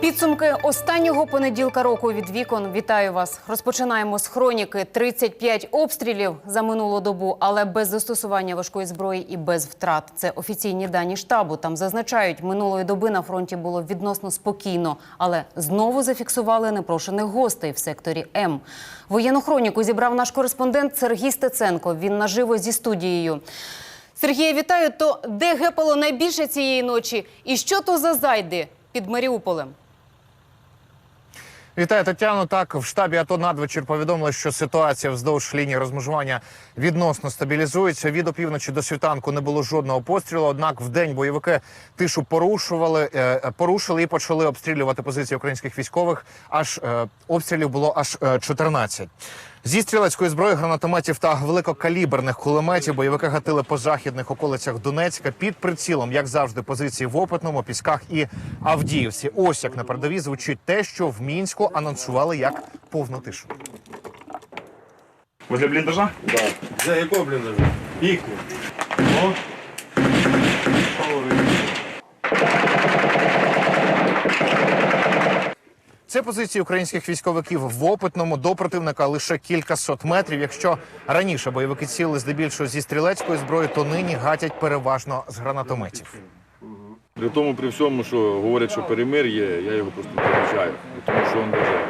Підсумки останнього понеділка року від вікон. Вітаю вас. Розпочинаємо з хроніки. 35 обстрілів за минулу добу, але без застосування важкої зброї і без втрат. Це офіційні дані штабу. Там зазначають, минулої доби на фронті було відносно спокійно, але знову зафіксували непрошених гостей в секторі М. Воєнну хроніку зібрав наш кореспондент Сергій Стеценко. Він наживо зі студією. Сергія, вітаю. То де гепало найбільше цієї ночі? І що то за зайди під Маріуполем? Вітаю Тетяно. Так в штабі АТО надвечір повідомили, що ситуація вздовж лінії розмежування відносно стабілізується. Від опівночі до світанку не було жодного пострілу. Однак в день бойовики тишу порушували, е, порушили і почали обстрілювати позиції українських військових. Аж е, обстрілів було аж е, 14. Зі стрілецької зброї, гранатометів та великокаліберних кулеметів бойовики гатили по західних околицях Донецька під прицілом, як завжди, позиції в Опитному, Пісках і Авдіївці. Ось як на передовій звучить те, що в мінську анонсували як повну тишу. Возле бліндажа? Да. За якого бліндажа? Їхні. Це позиції українських військовиків в опитному до противника лише кількасот метрів. Якщо раніше бойовики ціли здебільшого зі стрілецької зброї, то нині гатять переважно з гранатометів. При тому, при всьому, що говорять, що перемир є, я його просто не помічаю. Тому що він дуже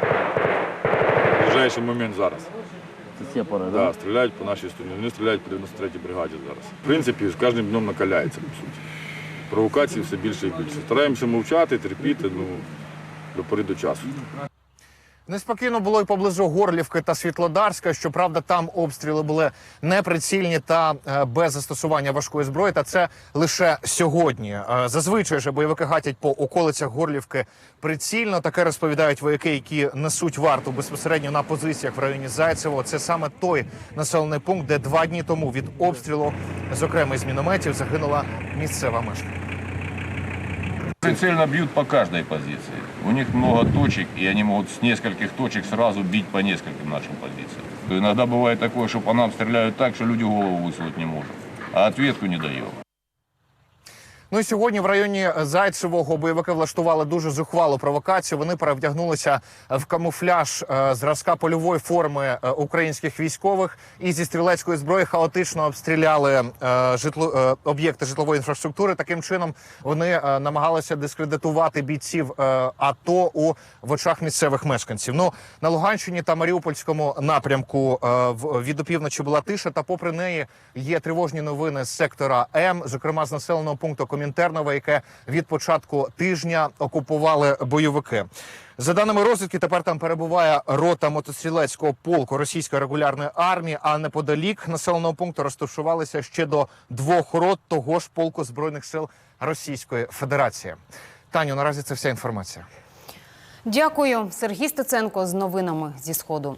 ближайший момент зараз. Все пора, да? Да, стріляють по нашій стороні. Вони стріляють по 93-й бригаді зараз. В принципі, з кожним днем накаляється, по суті. Провокацій все більше і більше. Стараємося мовчати, терпіти, ну, до пори до часу. Неспокійно було й поблизу Горлівки та Світлодарська. Щоправда, там обстріли були неприцільні та е, без застосування важкої зброї. Та це лише сьогодні. Е, Зазвичай же бойовики гатять по околицях Горлівки прицільно. Таке розповідають вояки, які несуть варту безпосередньо на позиціях в районі Зайцево. Це саме той населений пункт, де два дні тому від обстрілу, зокрема із мінометів, загинула місцева мешканка. Прицельно бьют по каждой позиции. У них много точек, и они могут с нескольких точек сразу бить по нескольким нашим позициям. Иногда бывает такое, что по нам стреляют так, что люди голову высунуть не могут, а ответку не даем. Ну і сьогодні в районі Зайцевого бойовики влаштували дуже зухвалу провокацію. Вони перевдягнулися в камуфляж е, зразка польової форми е, українських військових і зі стрілецької зброї хаотично обстріляли е, житло об'єкти житлової інфраструктури. Таким чином вони намагалися дискредитувати бійців АТО у в очах місцевих мешканців. Ну на Луганщині та Маріупольському напрямку від опівночі була тиша. Та попри неї є тривожні новини з сектора М, зокрема з населеного пункту Комінтернове, яке від початку тижня окупували бойовики. За даними розвідки, тепер там перебуває рота мотострілецького полку російської регулярної армії. А неподалік населеного пункту розташувалися ще до двох рот того ж полку збройних сил Російської Федерації. Таню, наразі це вся інформація. Дякую, Сергій Стеценко з новинами зі сходу.